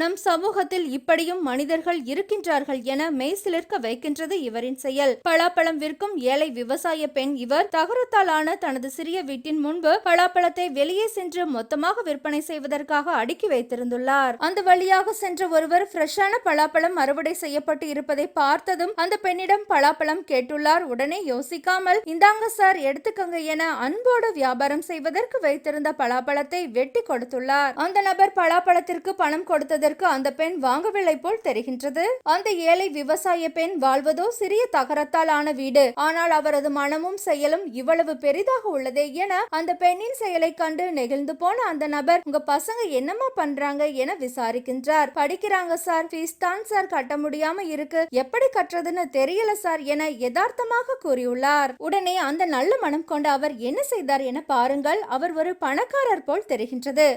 நம் சமூகத்தில் இப்படியும் மனிதர்கள் இருக்கின்றார்கள் என மெய்சிலிர்க்க வைக்கின்றது இவரின் செயல். பலாப்பழம் விற்கும் ஏழை விவசாய பெண் இவர் தகரத்தாலான தனது சிறிய வீட்டின் முன்பு பலாப்பழத்தை வெளியே சென்று மொத்தமாக விற்பனை செய்வதற்காக அடுக்கி வைத்திருந்துள்ளார். அந்த வழியாக சென்ற ஒருவர் ஃப்ரெஷ்ஷான பலாப்பழம் அறுவடை செய்யப்பட்டு இருப்பதை பார்த்ததும் அந்த பெண்ணிடம் பலாப்பழம் கேட்டுள்ளார். உடனே யோசிக்காமல் இந்தாங்க சார் எடுத்துக்கங்க என அன்போடு வியாபாரம் செய்வதற்கு வைத்திருந்த பலாப்பழத்தை வெட்டி கொடுத்துள்ளார். அந்த நபர் பலாப்பழத்திற்கு பணம் கொடுத்தது அதற்கு அந்த பெண் வாங்கவில்லை போல் தெரிகின்றது. அந்த ஏழை விவசாய பெண் வாழ்வதோ சிறிய தகரத்தால் ஆன வீடு. ஆனால் அவரது மனமும் செயலும் இவ்வளவு பெரிதாக உள்ளதே என அந்த பெண்ணின் செயலை கண்டு நெகிழ்ந்து போன அந்த நபர் உங்க பசங்க என்னமா பண்றாங்க? என விசாரிக்கின்றார். படிக்கிறாங்க சார். ஃபீஸ் தான் சார் கட்ட முடியாம இருக்கு. எப்படி கட்டுறதுன்னு தெரியல சார் என யதார்த்தமாக கூறியுள்ளார். உடனே அந்த நல்ல மனம் கொண்ட அவர் என்ன செய்தார் என பாருங்கள். அவர் ஒரு பணக்காரர் போல் தெரிகின்றது.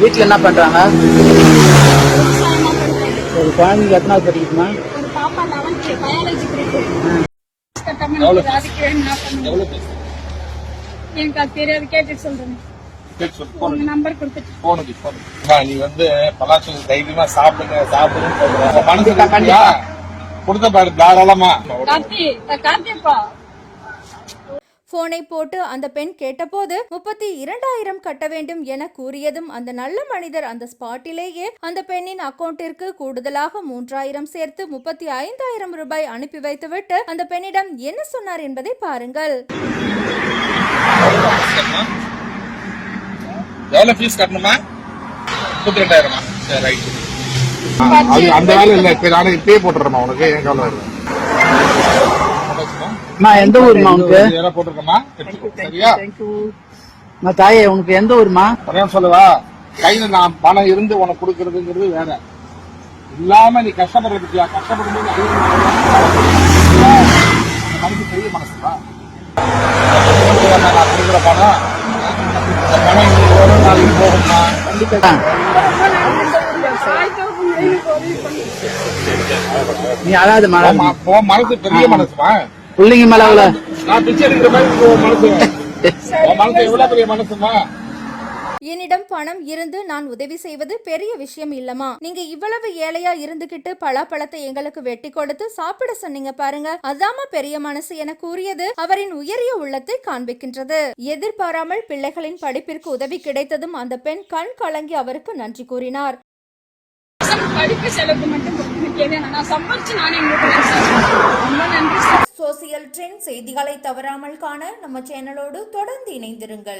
வீட்டில் என்ன பண்ணுறாங்க ஒரு குழந்தைங்க எத்தனாவது படிக்குமா எனக்கு அது தெரியாது கேட்டு சொல்றேன் நீ வந்து பலாச்சம் தைரியமா சாப்பிடுங்க உன் மனசு கொடுத்த பாரு தாராளமா. கார்த்தி அஹ் கார்த்தியப்பா. போனை போட்டு அந்த பெண் கேட்டபோது முப்பத்தி இரண்டாயிரம் கட்ட வேண்டும் என கூறியதும் அந்த நல்ல மனிதர் அந்த ஸ்பாட்டிலேயே அந்த பெண்ணின் அக்கவுண்டிற்கு கூடுதலாக மூன்றாயிரம் சேர்த்து முப்பத்தி ஐந்தாயிரம் ரூபாய் அனுப்பி வைத்துவிட்டு அந்த பெண்ணிடம் என்ன சொன்னார் என்பதை பாருங்கள். எவ்வளவு ஃபீஸ் கட்டணுமா? முப்பத்தி ரெண்டாயிரமா சரி ரைட் அது அந்த வேலை இல்ல. சரி நானே இப்பயே போட்டுறேன் உனக்கு. ஏன் கவலை அம்மா எந்த ஊர்மா உனக்கு? இதெல்லாம் போட்டிருக்கேம்மா. சரியா? அம்மா தாயே உனக்கு எந்த ஊர்மா ஒரே சொல்லவா? கையில நான் பணம் இருந்து உனக்கு கொடுக்கறதுங்கிறது வேற. இல்லாம நீ கஷ்டப்படுற பத்தியா? கஷ்டப்படும் போது அது மனசு பெரிய மனசுதான் நான் கொடுக்குற பணம் இந்த பணம் வரும் நாளைக்கு போகும்மா ஆ, நீ மனசு பெரிய மனசுமா பிள்ளைங்க மேல அவ்வளோ நான் பிச்சை எடுக்கிற மாதிரி உன் மனசு. உன் மனசு எவ்வளவு பெரிய மனசுமா என்னிடம் பணம் இருந்து நான் உதவி செய்வது பெரிய விஷயம் இல்லமா நீங்க இவ்வளவு ஏழையா இருந்துகிட்டு பலாப்பழத்தை எங்களுக்கு வெட்டி கொடுத்து சாப்பிட சொன்னீங்க பாருங்க. அதாம பெரிய மனசு என கூறியது அவரின் உயரிய உள்ளத்தை காண்பிக்கின்றது. எதிர்பாராமல் பிள்ளைகளின் படிப்பிற்கு உதவி கிடைத்ததும் அந்த பெண் கண் கலங்கி அவருக்கு நன்றி கூறினார். படிப்பு செலவுக்கு மட்டும் நான் சம்பாரிச்சு நானே உங்களுக்கு ட்ரெண்ட் செய்திகளை தவறாமல் காண நம்ம சேனலோடு தொடர்ந்து இணைந்திருங்கள்.